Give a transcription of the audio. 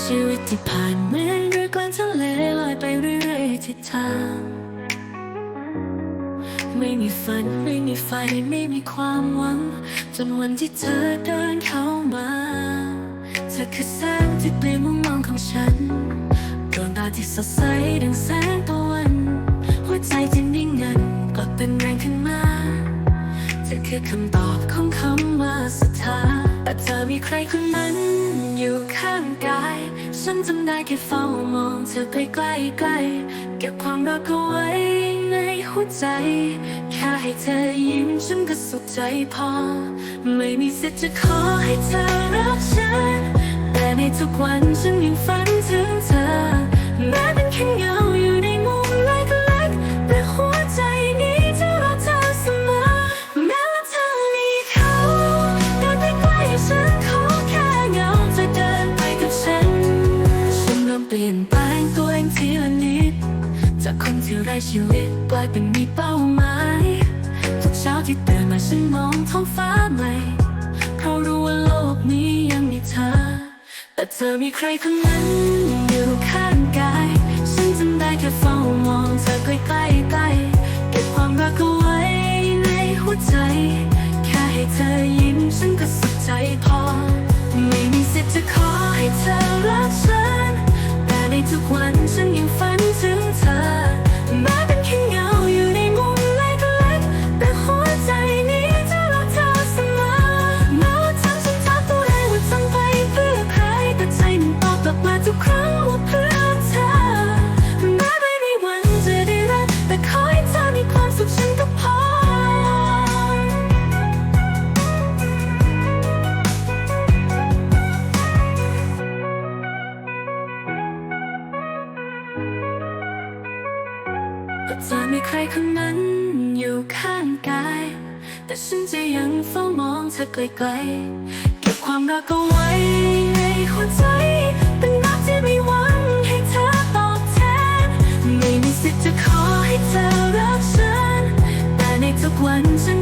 ชีวิตที่ผ่านเหมือนเรือกลางทะเลลอยไปเรื่อยๆทิศทางไม่มีฝันไม่มีไฟไม่มีความหวัง จนวันที่เธอเดินเข้ามาเธอคือแสงที่เปลี่ยนมุมมองของฉันดวงตาที่สดใสดังแสงตะวันหัวใจที่นิ่งงันกลับเป็นแรงขึ้นมาเธอคือคำตอบของคำว่าศรัทธา แต่เธอมีใครคนนั้นอยู่ข้างกาย ฉันจำได้แค่เฝ้ามองเธอไปใกล้ๆเก็บความรักเอาไว้ในหัวใจ แค่ให้เธอยิ้มฉันก็สุขใจพอ ไม่มีสิทธิ์จะขอให้เธอรักฉัน แต่ในทุกวันฉันยังฝัน ตัวเองทีละนิด จากคนที่ไร้ชีวิตกลายเป็นมีเป้าหมายทุกเช้าที่ตื่นมาฉันมองท้องฟ้าใหม่เพราะรู้ว่าโลกนี้ยังมีเธอ แต่เธอมีใครคนนั้นอยู่ข้างกาย ฉันจำได้แค่เฝ้ามองเธอใกล้ใกล้ใกล้เก็บความรักเอาไว้ในหัวใจ แค่ให้เธอยิ้มฉันก็สุขใจพอ แต่เธอมีใครคนนั้นอยู่ข้างกาย แต่ฉันจะยังเฝ้ามองเธอไกลๆเก็บความรักเอาไว้ในหัวใจ เป็นรักที่ไม่หวังให้เธอตอบแทน ไม่มีสิทธิ์จะขอให้เธอรักฉัน แต่ในทุกวันฉัน